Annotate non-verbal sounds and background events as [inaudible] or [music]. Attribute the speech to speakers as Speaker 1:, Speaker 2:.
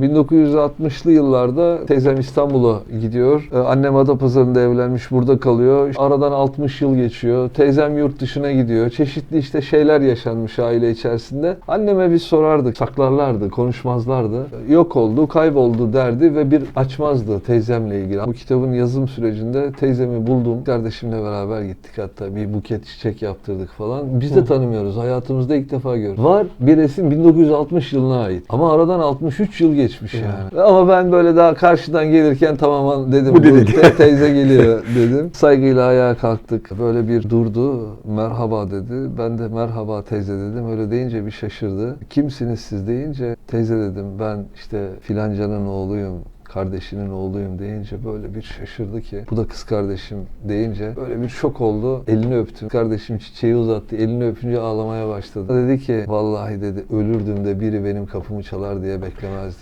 Speaker 1: 1960'lı yıllarda teyzem İstanbul'a gidiyor. Ee, Annem Adapazarı'nda evlenmiş, burada kalıyor. Aradan 60 yıl geçiyor. Teyzem yurt dışına gidiyor. Çeşitli işte şeyler yaşanmış aile içerisinde. Anneme biz sorardık, saklarlardı, konuşmazlardı. Yok oldu, kayboldu derdi ve bir açmazdı teyzemle ilgili. Bu kitabın yazım sürecinde teyzemi buldum. Kardeşimle beraber gittik hatta bir buket çiçek yaptırdık falan. Biz de tanımıyoruz. Hayatımızda ilk defa gördük. Var bir resim 1960 yılına ait. Ama aradan 63 yıl geçmiş yani. Ama ben böyle daha karşıdan gelirken tamamen dedim
Speaker 2: Bu
Speaker 1: bu te- [laughs] teyze geliyor dedim. Saygıyla ayağa kalktık. Böyle bir durdu. Merhaba dedi. Ben de merhaba teyze dedim. Öyle deyince bir şaşırdı. Kimsiniz siz deyince teyze dedim ben işte filancanın oğluyum kardeşinin oğluyum deyince böyle bir şaşırdı ki bu da kız kardeşim deyince böyle bir şok oldu. Elini öptüm. Kardeşim çiçeği uzattı. Elini öpünce ağlamaya başladı. Dedi ki vallahi dedi ölürdüm de biri benim kapımı çalar diye beklemezdim